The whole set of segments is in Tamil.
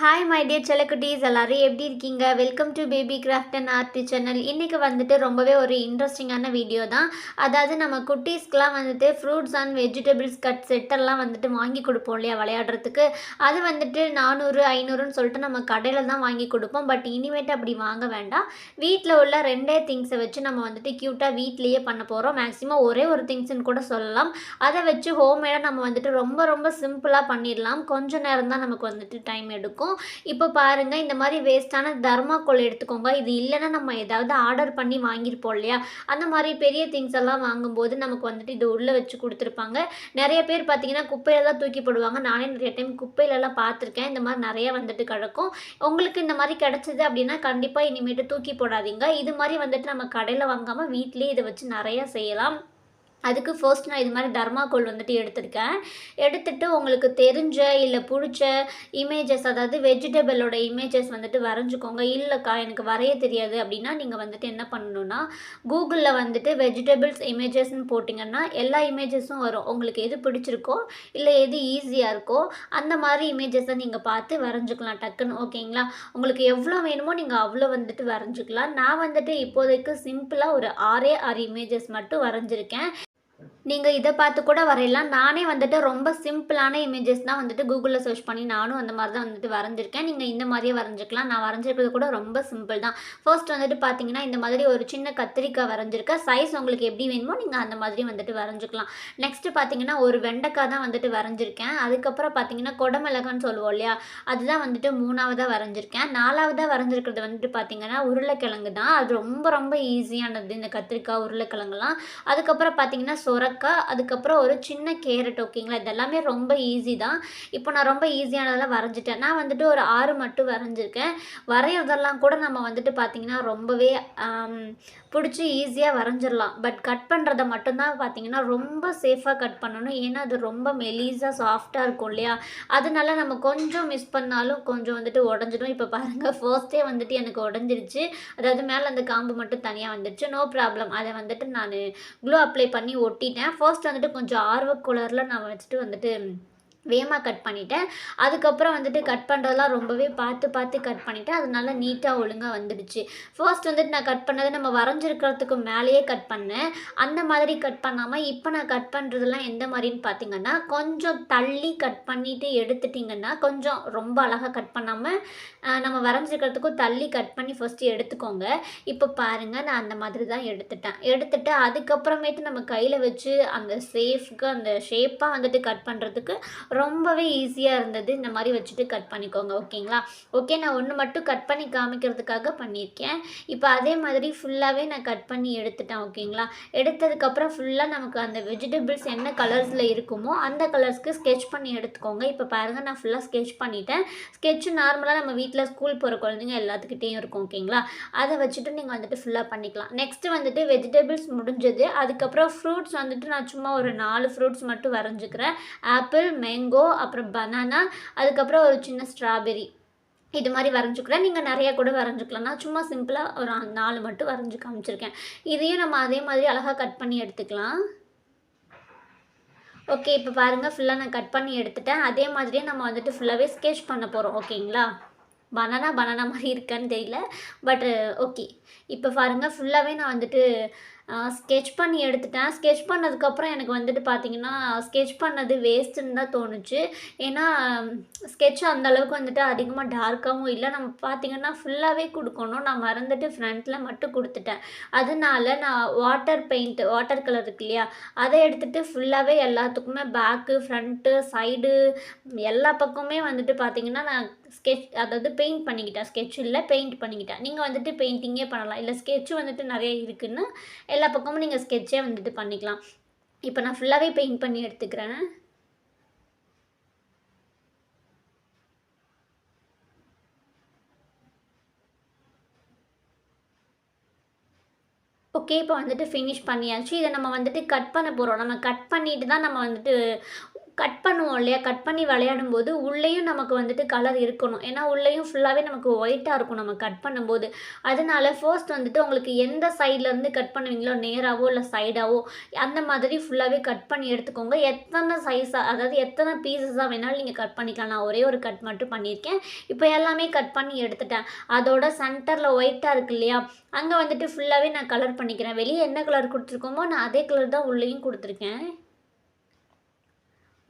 ஹாய் மை டியர் செல்லக்குட்டீஸ் எல்லோரும் எப்படி இருக்கீங்க? Welcome to baby craft and art channel இன்றைக்கி வந்துட்டு ரொம்பவே ஒரு இன்ட்ரெஸ்டிங்கான வீடியோ தான். அதாவது நம்ம குட்டீஸ்க்கெலாம் வந்துட்டு ஃப்ரூட்ஸ் அண்ட் வெஜிடபிள்ஸ் கட் செட்டெல்லாம் வந்துட்டு வாங்கி கொடுப்போம் இல்லையா விளையாடுறதுக்கு? அது வந்துட்டு நானூறு ஐநூறுன்னு சொல்லிட்டு நம்ம கடையில் தான் வாங்கி கொடுப்போம். பட் இனிமேட்டு அப்படி வாங்க வேண்டாம். வீட்டில் உள்ள ரெண்டே திங்ஸை வச்சு நம்ம வந்துட்டு க்யூட்டாக வீட்லேயே பண்ண போகிறோம் மேக்ஸிமம் ஒரே ஒரு திங்ஸ்னு கூட சொல்லலாம். அதை வச்சு ஹோம்மேடாக நம்ம வந்துட்டு ரொம்ப ரொம்ப சிம்பிளாக பண்ணிடலாம். கொஞ்ச நேரம் தான் நமக்கு வந்துட்டு டைம் எடுக்கும். இப்போ பாருங்கள் இந்த மாதிரி வேஸ்ட்டான தர்மாக்கோல் எடுத்துக்கோங்க. இது இல்லைன்னா நம்ம ஏதாவது ஆர்டர் பண்ணி வாங்கியிருப்போம் இல்லையா? அந்த மாதிரி பெரிய திங்ஸ் எல்லாம் வாங்கும்போது நமக்கு வந்துட்டு இது உள்ளே வச்சு கொடுத்துருப்பாங்க. நிறைய பேர் பார்த்தீங்கன்னா குப்பையெல்லாம் தான் தூக்கி போடுவாங்க. நானே நிறைய டைம் குப்பையிலலாம் பார்த்துருக்கேன். இந்த மாதிரி நிறைய வந்துட்டு கிடக்கும். உங்களுக்கு இந்த மாதிரி கிடச்சிது அப்படின்னா கண்டிப்பாக இனிமேட்டு தூக்கி போடாதீங்க. இது மாதிரி வந்துட்டு நம்ம கடையில் வாங்காமல் வீட்டிலேயே இதை வச்சு நிறையா செய்யலாம். அதுக்கு ஃபர்ஸ்ட் நான் இது மாதிரி தர்மாகோல் வந்துட்டு எடுத்திருக்கேன். எடுத்துகிட்டு உங்களுக்கு தெரிஞ்ச இல்லை பிடிச்ச இமேஜஸ் அதாவது வெஜிடபிளோட இமேஜஸ் வந்துட்டு வரைஞ்சிக்கோங்க. இல்லைக்கா எனக்கு வரைய தெரியாது அப்படின்னா நீங்கள் வந்துட்டு என்ன பண்ணணும்னா கூகுளில் வந்துட்டு வெஜிடபிள்ஸ் இமேஜஸ்ன்னு போட்டிங்கன்னா எல்லா இமேஜஸும் வரும். உங்களுக்கு எது பிடிச்சிருக்கோ இல்லை எது ஈஸியாக இருக்கோ அந்த மாதிரி இமேஜஸை நீங்கள் பார்த்து வரைஞ்சிக்கலாம் டக்குன்னு. ஓகேங்களா? உங்களுக்கு எவ்வளோ வேணுமோ நீங்கள் அவ்வளோ வந்துட்டு வரைஞ்சிக்கலாம். நான் வந்துட்டு இப்போதைக்கு சிம்பிளாக ஒரு ஆறே ஆறு இமேஜஸ் மட்டும் வரைஞ்சிருக்கேன். Thank you. நீங்கள் இதை பார்த்து கூட வரையலாம். நானே வந்துட்டு ரொம்ப சிம்பிளான இமேஜஸ் தான் வந்துட்டு கூகுளில் சர்ச் பண்ணி நானும் அந்த மாதிரி தான் வந்துட்டு வரைஞ்சிருக்கேன். நீங்கள் இந்த மாதிரியே வரைஞ்சிக்கலாம் நான் வரைஞ்சிருக்கிறது கூட ரொம்ப சிம்பிள் தான். ஃபர்ஸ்ட் வந்துட்டு பார்த்தீங்கன்னா இந்த மாதிரி ஒரு சின்ன கத்திரிக்காய் வரைஞ்சிருக்கேன். சைஸ் உங்களுக்கு எப்படி வேணுமோ நீங்கள் அந்த மாதிரி வந்துட்டு வரைஞ்சிக்கலாம் நெக்ஸ்ட்டு பார்த்தீங்கன்னா ஒரு வெண்டைக்காய் தான் வந்துட்டு வரைஞ்சிருக்கேன். அதுக்கப்புறம் பார்த்தீங்கன்னா கொடமிளகான்னு சொல்லுவோம் இல்லையா? அதுதான் வந்துட்டு மூணாவதாக வரைஞ்சிருக்கேன். நாலாவதாக வரைஞ்சிருக்கிறது வந்துட்டு பார்த்தீங்கன்னா உருளைக்கிழங்கு தான். அது ரொம்ப ரொம்ப ஈஸியானது இந்த கத்திரிக்காய் உருளைக்கிழங்குலாம். அதுக்கப்புறம் பார்த்தீங்கன்னா முருங்கைக்காய் அதுக்கப்புறம் ஒரு சின்ன கேரட் ஓகேங்களா? இதெல்லாமே ரொம்ப ஈஸி தான். இப்போ நான் ரொம்ப ஈஸியானதெல்லாம் வரைஞ்சிட்டேன். நான் வந்துட்டு ஒரு ஆறு மட்டும் வரைஞ்சிருக்கேன். வரைகிறதெல்லாம் கூட நம்ம வந்துட்டு பார்த்திங்கன்னா ரொம்பவே பிடிச்சி ஈஸியாக வரைஞ்சிடலாம் பட் கட் பண்ணுறத மட்டும்தான் பார்த்திங்கன்னா ரொம்ப சேஃபாக கட் பண்ணணும். ஏன்னா அது ரொம்ப மெலீஸாக சாஃப்டாக இருக்கும் இல்லையா? அதனால நம்ம கொஞ்சம் மிஸ் பண்ணாலும் கொஞ்சம் வந்துட்டு உடஞ்சிடும். இப்போ பாருங்கள் ஃபர்ஸ்டே வந்துட்டு எனக்கு உடஞ்சிருச்சு. அதாவது மேலே அந்த காம்பு மட்டும் தனியாக வந்துடுச்சு நோ ப்ராப்ளம் அதை வந்துட்டு நான் க்ளோ அப்ளை பண்ணி ஒட்டிட்டேன். ஃபர்ஸ்ட் வந்துட்டு கொஞ்சம் ஆர்வக்குளரில் நான் வச்சுட்டு வந்துட்டு வேகமாக கட் பண்ணிட்டேன். அதுக்கப்புறம் வந்துட்டு கட் பண்ணுறதெல்லாம் ரொம்பவே பார்த்து பார்த்து கட் பண்ணிவிட்டேன் அது நல்லா நீட்டாக ஒழுங்காக வந்துடுச்சு. ஃபர்ஸ்ட் வந்துட்டு நான் கட் பண்ணது நம்ம வரைஞ்சிருக்கிறதுக்கு மேலேயே கட் பண்ணேன். அந்த மாதிரி கட் பண்ணாமல் இப்போ நான் கட் பண்ணுறதெல்லாம் எந்த மாதிரின்னு பார்த்தீங்கன்னா கொஞ்சம் தள்ளி கட் பண்ணிவிட்டு எடுத்துட்டிங்கன்னா கொஞ்சம் ரொம்ப அழகாக கட் பண்ணாமல் நம்ம வரைஞ்சிருக்கிறதுக்கும் தள்ளி கட் பண்ணி ஃபஸ்ட்டு எடுத்துக்கோங்க. இப்போ பாருங்கள் நான் அந்த மாதிரி தான் எடுத்துட்டேன். எடுத்துட்டு அதுக்கப்புறமேட்டு நம்ம கையில் வச்சு அந்த சேஃப்க்கு அந்த ஷேப்பாக வந்துட்டு கட் பண்ணுறதுக்கு ரொம்பவே ஈஸியாக இருந்தது. இந்த மாதிரி வச்சுட்டு கட் பண்ணிக்கோங்க ஓகேங்களா? ஓகே நான் ஒன்று மட்டும் கட் பண்ணி காமிக்கிறதுக்காக பண்ணியிருக்கேன். இப்போ அதே மாதிரி ஃபுல்லாகவே நான் கட் பண்ணி எடுத்துட்டேன் ஓகேங்களா? எடுத்ததுக்கப்புறம் ஃபுல்லாக நமக்கு அந்த வெஜிடபிள்ஸ் என்ன கலர்ஸில் இருக்குமோ அந்த கலர்ஸ்க்கு ஸ்கெட்ச் பண்ணி எடுத்துக்கோங்க. இப்போ பாருங்கள் நான் ஃபுல்லாக ஸ்கெட்ச் பண்ணிட்டேன். ஸ்கெட்சு நார்மலாக நம்ம வீட்டில் ஸ்கூல் போகிற குழந்தைங்க எல்லாத்துக்கிட்டேயும் இருக்கும் ஓகேங்களா? அதை வச்சுட்டு நீங்கள் வந்துட்டு ஃபுல்லாக பண்ணிக்கலாம். நெக்ஸ்ட்டு வந்துட்டு வெஜிடபிள்ஸ் முடிஞ்சது. அதுக்கப்புறம் ஃப்ரூட்ஸ் வந்துட்டு நான் சும்மா ஒரு நாலு ஃப்ரூட்ஸ் மட்டும் வரைஞ்சிக்கிறேன். ஆப்பிள் மே மேங்கோ அப்புறம் பனானா அதுக்கப்புறம் ஒரு சின்ன ஸ்ட்ராபெரி இது மாதிரி வரைஞ்சிக்கிறேன். நீங்கள் நிறையா கூட வரைஞ்சிக்கலாம். நான் சும்மா சிம்பிளாக ஒரு நாலு மட்டும் வரைஞ்சி காமிச்சிருக்கேன். இதையும் நம்ம அதே மாதிரி அழகாக கட் பண்ணி எடுத்துக்கலாம். ஓகே இப்போ பாருங்கள் ஃபுல்லாக நான் கட் பண்ணி எடுத்துட்டேன். அதே மாதிரியே நம்ம வந்துட்டு ஃபுல்லாகவே ஸ்கெட்ச் பண்ண போகிறோம் ஓகேங்களா பனானா பனானா மாதிரி இருக்கான்னு தெரியல. பட்டு ஓகே இப்போ பாருங்கள் ஃபுல்லாகவே நான் வந்துட்டு ஸ்கெட்ச் பண்ணி எடுத்துட்டேன். ஸ்கெட்ச் பண்ணதுக்கப்புறம் எனக்கு வந்துட்டு பார்த்தீங்கன்னா ஸ்கெட்ச் பண்ணது வேஸ்ட்டுன்னு தான் தோணுச்சு. ஏன்னா ஸ்கெட்ச் அந்த அளவுக்கு வந்துட்டு அதிகமாக டார்க்காகவும் இல்லை. நம்ம பார்த்தீங்கன்னா ஃபுல்லாகவே கொடுக்கணும். நான் மறந்துட்டு ஃப்ரண்ட்டில் மட்டும் கொடுத்துட்டேன். அதனால நான் வாட்டர் பெயிண்ட் வாட்டர் கலர் இருக்கு இல்லையா? அதை எடுத்துகிட்டு ஃபுல்லாகவே எல்லாத்துக்குமே பேக்கு ஃப்ரண்ட்டு சைடு எல்லா பக்கமே வந்துட்டு பார்த்திங்கன்னா நான் ஸ்கெட்ச் அதாவது பெயிண்ட் பண்ணிக்கிட்டேன் ஸ்கெட்ச் இல்லை பெயிண்ட் பண்ணிக்கிட்டேன் நீங்கள் வந்துட்டு பெயிண்டிங்கே பண்ணலாம். இல்லை ஸ்கெட்ச் வந்துட்டு நிறைய இருக்குன்னா எல்லா பக்கமும் நீங்கள் ஸ்கெட்சே வந்துட்டு பண்ணிக்கலாம். இப்போ நான் ஃபுல்லாகவே பெயிண்ட் பண்ணி எடுத்துக்கிறேன். ஓகே இப்போ வந்துட்டு ஃபினிஷ் பண்ணியாச்சு. இதை நம்ம வந்துட்டு கட் பண்ண போகிறோம் நம்ம கட் பண்ணிட்டு தான் நம்ம வந்துட்டு கட் பண்ணுவோம் இல்லையா? கட் பண்ணி விளையாடும் போது உள்ளேயும் நமக்கு வந்துட்டு கலர் இருக்கணும். ஏன்னா உள்ளேயும் ஃபுல்லாகவே நமக்கு ஒயிட்டாக இருக்கும் நம்ம கட் பண்ணும்போது. அதனால ஃபர்ஸ்ட் வந்துட்டு உங்களுக்கு எந்த சைட்லேருந்து கட் பண்ணுவீங்களோ நேராகவோ இல்லை சைடாகவோ அந்த மாதிரி ஃபுல்லாகவே கட் பண்ணி எடுத்துக்கோங்க. எத்தனை சைஸாக அதாவது எத்தனை பீசஸாக வேணாலும் நீங்கள் கட் பண்ணிக்கலாம். நான் ஒரே ஒரு கட் மட்டும் பண்ணியிருக்கேன். இப்போ எல்லாமே கட் பண்ணி எடுத்துட்டேன். அதோட சென்டரில் ஒயிட்டாக இருக்கு இல்லையா? அங்கே வந்துட்டு ஃபுல்லாகவே நான் கலர் பண்ணிக்கிறேன். வெளியே என்ன கலர் கொடுத்துருக்கோமோ நான் அதே கலர் தான் உள்ளேயும் கொடுத்துருக்கேன்.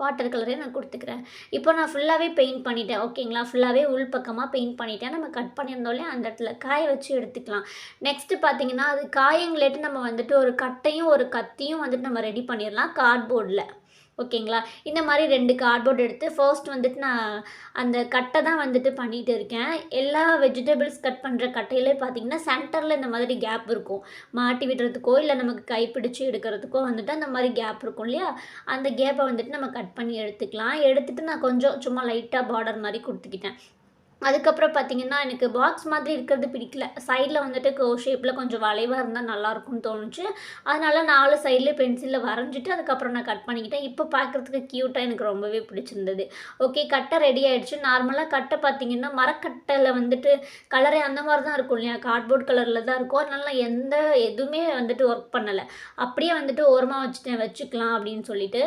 வாட்டர் கலரே நான் கொடுத்துக்கிறேன். இப்போ நான் ஃபுல்லாகவே பெயிண்ட் பண்ணிட்டேன். ஓகேங்களா ஃபுல்லாகவே உள் பக்கமாக பெயிண்ட் பண்ணிட்டேன். நம்ம கட் பண்ணியிருந்தோம் அந்த இடத்துல காய வச்சு எடுத்துக்கலாம். நெக்ஸ்ட்டு பார்த்தீங்கன்னா அது காயங்களேட்டு நம்ம வந்துட்டு ஒரு கட்டையும் ஒரு கத்தியும் வந்துட்டு நம்ம ரெடி பண்ணிடலாம் கார்ட்போர்டில் ஓகேங்களா? இந்த மாதிரி ரெண்டு கார்ட்போர்ட் எடுத்து ஃபர்ஸ்ட் வந்துட்டு நான் அந்த கட்டை தான் வந்துட்டு பண்ணிகிட்டு இருக்கேன். எல்லா வெஜிடபிள்ஸ் கட் பண்ணுற கட்டையிலே பார்த்தீங்கன்னா சென்டரில் இந்த மாதிரி கேப் இருக்கும். மாட்டி விடுறதுக்கோ இல்லை நமக்கு கைப்பிடிச்சு எடுக்கிறதுக்கோ வந்துட்டு அந்த மாதிரி கேப் இருக்கும் இல்லையா? அந்த கேப்பை வந்துட்டு நம்ம கட் பண்ணி எடுத்துக்கலாம். எடுத்துகிட்டு நான் கொஞ்சம் சும்மா லைட்டாக பார்டர் மாதிரி கொடுத்துக்கிட்டேன். அதுக்கப்புறம் பார்த்திங்கன்னா எனக்கு பாக்ஸ் மாதிரி இருக்கிறது பிடிக்கல. சைடில் வந்துட்டு கோ ஷேப்பில் கொஞ்சம் வளைவாக இருந்தால் நல்லாயிருக்கும்னு தோணுச்சு. அதனால நாலு சைடில் பென்சிலில் வரைஞ்சிட்டு அதுக்கப்புறம் நான் கட் பண்ணிக்கிட்டேன். இப்போ பார்க்குறதுக்கு க்யூட்டாக எனக்கு ரொம்பவே பிடிச்சிருந்தது. ஓகே கட்டை ரெடி ஆகிடுச்சு நார்மலாக கட்டை பார்த்திங்கன்னா மரக்கட்டையில் வந்துட்டு கலரே அந்த மாதிரி தான் இருக்கும் இல்லையா? கார்ட்போர்ட் கலரில் தான் இருக்கும். அதனால எந்த எதுவுமே வந்துட்டு ஒர்க் பண்ணலை. அப்படியே வந்துட்டு ஓரமாக வச்சுட்டேன். வச்சுக்கலாம் அப்படின்னு சொல்லிட்டு.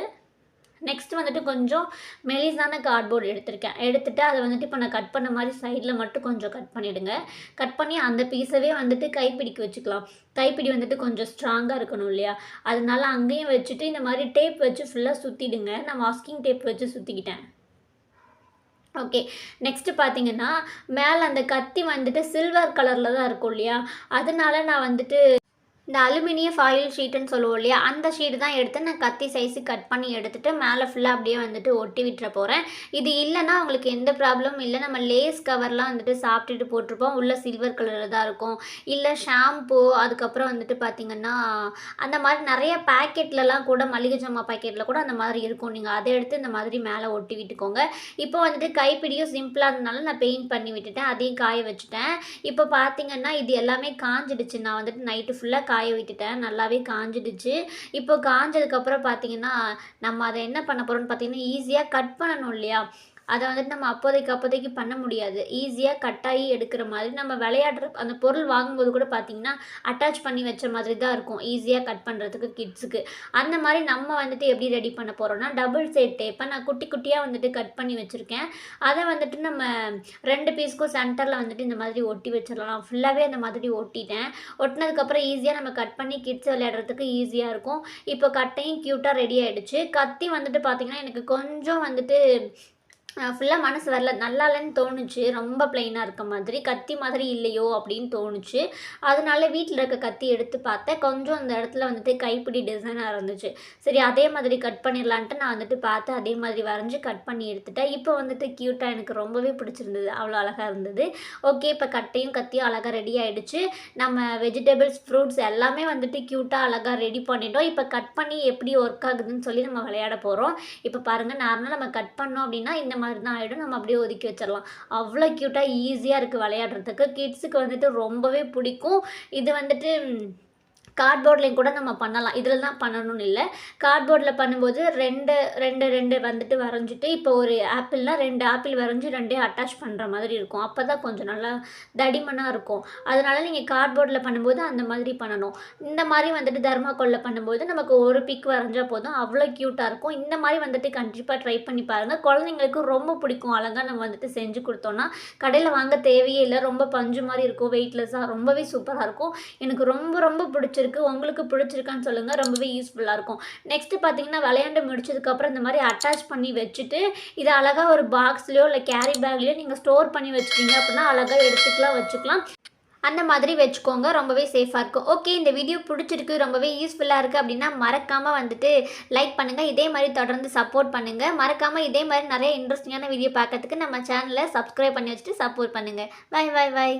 நெக்ஸ்ட் வந்துட்டு கொஞ்சம் மெலிசான கார்ட்போர்டு எடுத்திருக்கேன். எடுத்துகிட்டு அதை வந்துட்டு இப்போ நான் கட் பண்ண மாதிரி சைடில் மட்டும் கொஞ்சம் கட் பண்ணிவிடுங்க கட் பண்ணி அந்த பீஸவே வந்துட்டு கைப்பிடிக்கு வச்சுக்கலாம். கைப்பிடி வந்துட்டு கொஞ்சம் ஸ்ட்ராங்காக இருக்கணும் இல்லையா? அதனால அங்கேயும் வச்சுட்டு இந்த மாதிரி டேப் வச்சு ஃபுல்லாக சுற்றிடுங்க நான் மாஸ்கிங் டேப் வச்சு சுற்றிக்கிட்டேன் ஓகே நெக்ஸ்ட்டு பார்த்தீங்கன்னா மேலே அந்த கத்தி வந்துட்டு சில்வர் கலரில் தான் இருக்கும் இல்லையா? அதனால நான் வந்துட்டு இந்த அலுமினிய ஃபாயில் ஷீட்டுன்னு சொல்லுவோம் இல்லையா அந்த ஷீட் தான் எடுத்து நான் கத்தி சைஸு கட் பண்ணி எடுத்துகிட்டு மேலே ஃபுல்லாக அப்படியே வந்துட்டு ஒட்டி விட்டுற போகிறேன் இது இல்லைன்னா உங்களுக்கு எந்த ப்ராப்ளமும் இல்லை. நம்ம லேஸ் கவர்லாம் வந்துட்டு சாப்பிட்டுட்டு போட்டிருப்போம். உள்ள சில்வர் கலரில் தான் இருக்கும். இல்லை ஷாம்பு அதுக்கப்புறம் வந்துட்டு பார்த்திங்கன்னா அந்த மாதிரி நிறைய பேக்கெட்லலாம் கூட மளிகை ஜாமான் பேக்கெட்டில் கூட அந்த மாதிரி இருக்கும். நீங்கள் அதை எடுத்து இந்த மாதிரி மேலே ஒட்டி விட்டுக்கோங்க. இப்போ வந்துட்டு கைப்பிடியும் சிம்பிளாக இருந்தனால நான் பெயிண்ட் பண்ணி விட்டுட்டேன். அதையும் காய வச்சுட்டேன். இப்போ பார்த்திங்கன்னா இது எல்லாமே காஞ்சிடுச்சு. நான் வந்துட்டு நைட்டு ஃபுல்லாக காய காய விட்டுட்டேன். நல்லாவே காஞ்சிடுச்சு. இப்போ காஞ்சதுக்கப்புறம் பார்த்தீங்கன்னா நம்ம அதை என்ன பண்ண போகிறோம்னு பார்த்தீங்கன்னா ஈஸியாக கட் பண்ணணும் இல்லையா? அதை வந்துட்டு நம்ம அப்போதைக்கு அப்போதைக்கு பண்ண முடியாது. ஈஸியாக கட்டாயி எடுக்கிற மாதிரி நம்ம விளையாடுற அந்த பொருள் வாங்கும்போது கூட பார்த்திங்கன்னா அட்டாச் பண்ணி வச்ச மாதிரி தான் இருக்கும். ஈஸியாக கட் பண்ணுறதுக்கு கிட்ஸுக்கு அந்த மாதிரி நம்ம வந்துட்டு எப்படி ரெடி பண்ண போகிறோம்னா டபுள் சைட் டேப்பை நான் குட்டி குட்டியாக வந்துட்டு கட் பண்ணி வச்சுருக்கேன். அதை வந்துட்டு நம்ம ரெண்டு பீஸ்க்கும் சென்டரில் வந்துட்டு இந்த மாதிரி ஒட்டி வச்சிடலாம். ஃபுல்லாகவே அந்த மாதிரி ஒட்டிட்டேன். ஒட்டினதுக்கப்புறம் ஈஸியாக நம்ம கட் பண்ணி கிட்ஸ் விளையாடுறதுக்கு ஈஸியாக இருக்கும். இப்போ கட்டையும் க்யூட்டாக ரெடி ஆகிடுச்சு கத்தி வந்துட்டு பார்த்திங்கன்னா எனக்கு கொஞ்சம் வந்துட்டு ஃபுல்லாக மனசு வரல. நல்லா இல்லைன்னு தோணுச்சு. ரொம்ப ப்ளைனாக இருக்க மாதிரி. கத்தி மாதிரி இல்லையோ அப்படின்னு தோணுச்சு. அதனால வீட்டில் இருக்க கத்தி எடுத்து பார்த்தேன். கொஞ்சம் அந்த இடத்துல வந்துட்டு கைப்பிடி டிசைனாக இருந்துச்சு. சரி அதே மாதிரி கட் பண்ணிடலான்ட்டு நான் வந்துட்டு பார்த்து அதே மாதிரி வரைஞ்சி கட் பண்ணி எடுத்துட்டேன். இப்போ வந்துட்டு க்யூட்டாக எனக்கு ரொம்பவே பிடிச்சிருந்தது. அவ்வளோ அழகாக இருந்தது. ஓகே இப்போ கட்டையும் கத்தியும் அழகாக ரெடி ஆகிடுச்சு நம்ம வெஜிடபிள்ஸ் ஃப்ரூட்ஸ் எல்லாமே வந்துட்டு க்யூட்டாக அழகாக ரெடி பண்ணிட்டோம். இப்போ கட் பண்ணி எப்படி ஒர்க் ஆகுதுன்னு சொல்லி நம்ம விளையாட போகிறோம் இப்போ பாருங்கள் நார்மலாக நம்ம கட் பண்ணோம் அப்படின்னா இந்த மாதிரி தான் ஆகிடும் நம்ம அப்படியே ஒதுக்கி வச்சிடலாம். அவ்வளோ க்யூட்டாக ஈஸியாக இருக்குது விளையாடுறதுக்கு. கிட்ஸுக்கு வந்துட்டு ரொம்பவே பிடிக்கும். இது வந்துட்டு கார்ட்போர்ட்லேயும் கூட நம்ம பண்ணலாம். இதில் தான் பண்ணணும்னு இல்லை. கார்ட்போர்டில் பண்ணும்போது ரெண்டு ரெண்டு ரெண்டு வந்துட்டு வரைஞ்சிட்டு இப்போ ஒரு ஆப்பிள்னால் ரெண்டு ஆப்பிள் வரைஞ்சி ரெண்டே அட்டாச் பண்ணுற மாதிரி இருக்கும். அப்போ தான் கொஞ்சம் நல்லா தடிமனாக இருக்கும். அதனால் நீங்கள் கார்ட்போர்டில் பண்ணும்போது அந்த மாதிரி பண்ணணும். இந்த மாதிரி வந்துட்டு தர்மாக்கோலில் பண்ணும்போது நமக்கு ஒரு பிக் வரைஞ்சால் போதும். அவ்வளோ க்யூட்டாக இருக்கும். இந்த மாதிரி வந்துட்டு கண்டிப்பாக ட்ரை பண்ணி பாருங்கள் குழந்தைங்களுக்கு ரொம்ப பிடிக்கும். அழகாக நம்ம வந்துட்டு செஞ்சு கொடுத்தோன்னா கடையில் வாங்க தேவையே இல்லை. ரொம்ப பஞ்சு மாதிரி இருக்கும். வெயிட்லெஸ்ஸாக ரொம்பவே சூப்பராக இருக்கும். எனக்கு ரொம்ப ரொம்ப பிடிச்ச பிடிச்சிருக்கு உங்களுக்கு பிடிச்சிருக்கான்னு சொல்லுங்கள் ரொம்பவே யூஸ்ஃபுல்லாக இருக்கும். நெக்ஸ்ட்டு பார்த்தீங்கன்னா விளையாண்டு முடிச்சதுக்கப்புறம் இந்த மாதிரி அட்டாச் பண்ணி வச்சுட்டு இதை அழகாக ஒரு பாக்ஸ்லையோ இல்லை கேரி பேக்லேயோ நீங்கள் ஸ்டோர் பண்ணி வச்சுட்டீங்க அப்படின்னா அழகாக எடுத்துக்கலாம் வச்சுக்கலாம். அந்த மாதிரி வச்சுக்கோங்க ரொம்பவே சேஃபாக இருக்கும். ஓகே இந்த வீடியோ பிடிச்சிருக்கு ரொம்பவே யூஸ்ஃபுல்லாக இருக்குது அப்படின்னா மறக்காமல் வந்துட்டு லைக் பண்ணுங்கள் இதே மாதிரி தொடர்ந்து சப்போர்ட் பண்ணுங்கள் மறக்காமல் இதே மாதிரி நிறைய இன்ட்ரெஸ்டிங்கான வீடியோ பார்க்கறதுக்கு நம்ம சேனலை சப்ஸ்கிரைப் பண்ணி வச்சுட்டு சப்போர்ட் பண்ணுங்கள் பாய் பாய் பாய்